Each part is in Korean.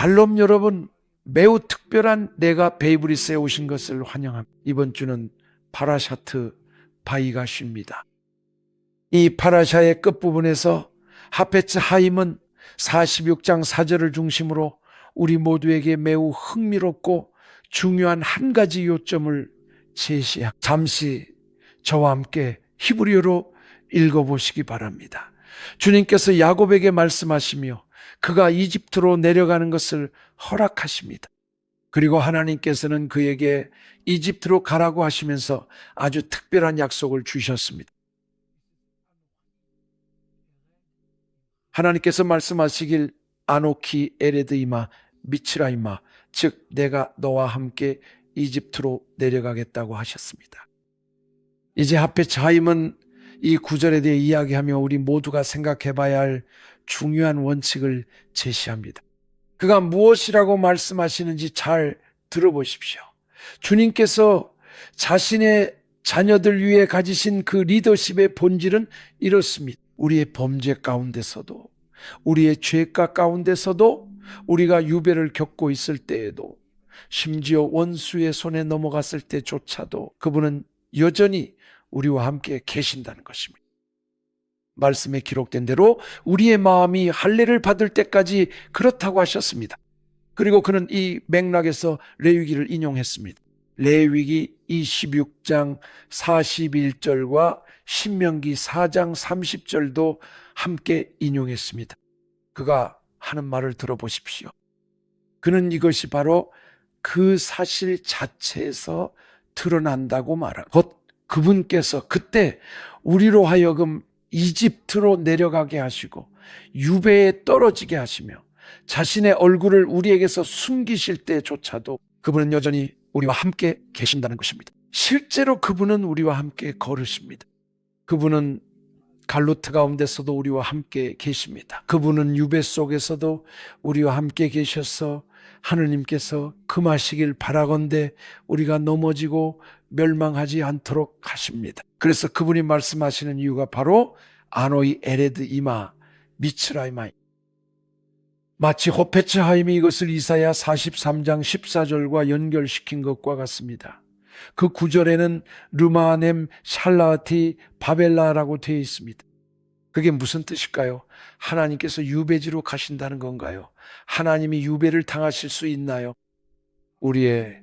샬롬 여러분, 매우 특별한 내가 베이브리스에 오신 것을 환영합니다. 이번 주는 파라샤트 바이가쉬입니다. 이 파라샤의 끝부분에서 하페츠 하임은 46장 4절을 중심으로 우리 모두에게 매우 흥미롭고 중요한 한 가지 요점을 제시합니다. 잠시 저와 함께 히브리어로 읽어보시기 바랍니다. 주님께서 야곱에게 말씀하시며 그가 이집트로 내려가는 것을 허락하십니다. 그리고 하나님께서는 그에게 이집트로 가라고 하시면서 아주 특별한 약속을 주셨습니다. 하나님께서 말씀하시길 아노키 에레드이마 미츠라이마 즉 내가 너와 함께 이집트로 내려가겠다고 하셨습니다. 이제 하페차임은 이 구절에 대해 이야기하며 우리 모두가 생각해 봐야 할 중요한 원칙을 제시합니다. 그가 무엇이라고 말씀하시는지 잘 들어보십시오. 주님께서 자신의 자녀들 위해 가지신 그 리더십의 본질은 이렇습니다. 우리의 범죄 가운데서도, 우리의 죄가 가운데서도 우리가 유배를 겪고 있을 때에도, 심지어 원수의 손에 넘어갔을 때조차도 그분은 여전히 우리와 함께 계신다는 것입니다. 말씀에 기록된 대로 우리의 마음이 할례를 받을 때까지 그렇다고 하셨습니다. 그리고 그는 이 맥락에서 레위기를 인용했습니다. 레위기 26장 41절과 신명기 4장 30절도 함께 인용했습니다. 그가 하는 말을 들어보십시오. 그는 이것이 바로 그 사실 자체에서 드러난다고. 곧 그분께서 그때 우리로 하여금 이집트로 내려가게 하시고 유배에 떨어지게 하시며 자신의 얼굴을 우리에게서 숨기실 때조차도 그분은 여전히 우리와 함께 계신다는 것입니다. 실제로 그분은 우리와 함께 걸으십니다. 그분은 갈로트 가운데서도 우리와 함께 계십니다. 그분은 유배 속에서도 우리와 함께 계셔서 하느님께서 금하시길 바라건대 우리가 넘어지고 멸망하지 않도록 하십니다. 그래서 그분이 말씀하시는 이유가 바로 아노이 에레드 이마 미츠라이마 마치 호페츠하임이 이것을 이사야 43장 14절과 연결시킨 것과 같습니다. 그 구절에는 르마넴 샬라티 바벨라라고 되어 있습니다. 그게 무슨 뜻일까요? 하나님께서 유배지로 가신다는 건가요? 하나님이 유배를 당하실 수 있나요? 우리의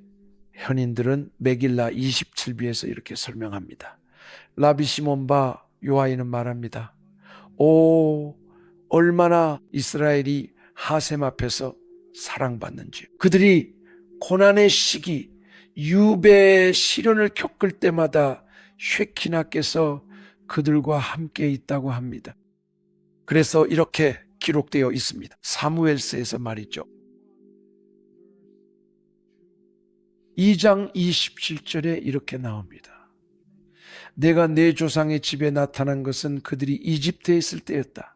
현인들은 메길라 27비에서 이렇게 설명합니다. 라비 시몬바 요하이는 말합니다. 오, 얼마나 이스라엘이 하셈 앞에서 사랑받는지. 그들이 고난의 시기, 유배 시련을 겪을 때마다 쉐키나께서 그들과 함께 있다고 합니다. 그래서 이렇게 기록되어 있습니다. 사무엘서에서 말이죠. 2장 27절에 이렇게 나옵니다. 내가 내 조상의 집에 나타난 것은 그들이 이집트에 있을 때였다.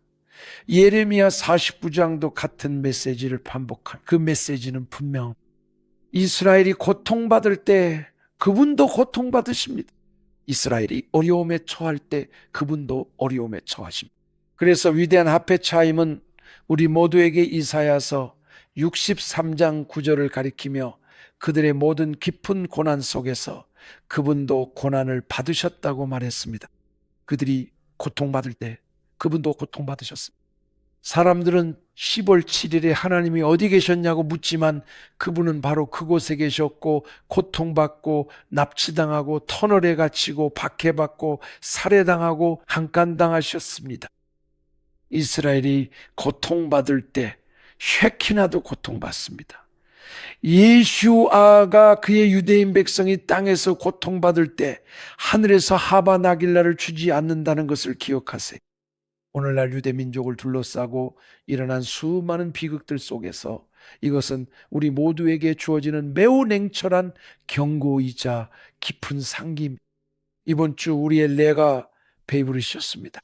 예레미야 49장도 같은 메시지를 반복한 그 메시지는 분명 이스라엘이 고통받을 때 그분도 고통받으십니다. 이스라엘이 어려움에 처할 때 그분도 어려움에 처하십니다. 그래서 위대한 하페차임은 우리 모두에게 이사야서 63장 9절을 가리키며 그들의 모든 깊은 고난 속에서 그분도 고난을 받으셨다고 말했습니다. 그들이 고통받을 때 그분도 고통받으셨습니다. 사람들은 10월 7일에 하나님이 어디 계셨냐고 묻지만 그분은 바로 그곳에 계셨고 고통받고 납치당하고 터널에 갇히고 박해받고 살해당하고 한간당하셨습니다. 이스라엘이 고통받을 때 쉐키나도 고통받습니다. 예슈아가 그의 유대인 백성이 땅에서 고통받을 때 하늘에서 하바나길라를 주지 않는다는 것을 기억하세요. 오늘날 유대 민족을 둘러싸고 일어난 수많은 비극들 속에서 이것은 우리 모두에게 주어지는 매우 냉철한 경고이자 깊은 상기입니다. 이번 주 우리의 레가 베이브리셨습니다.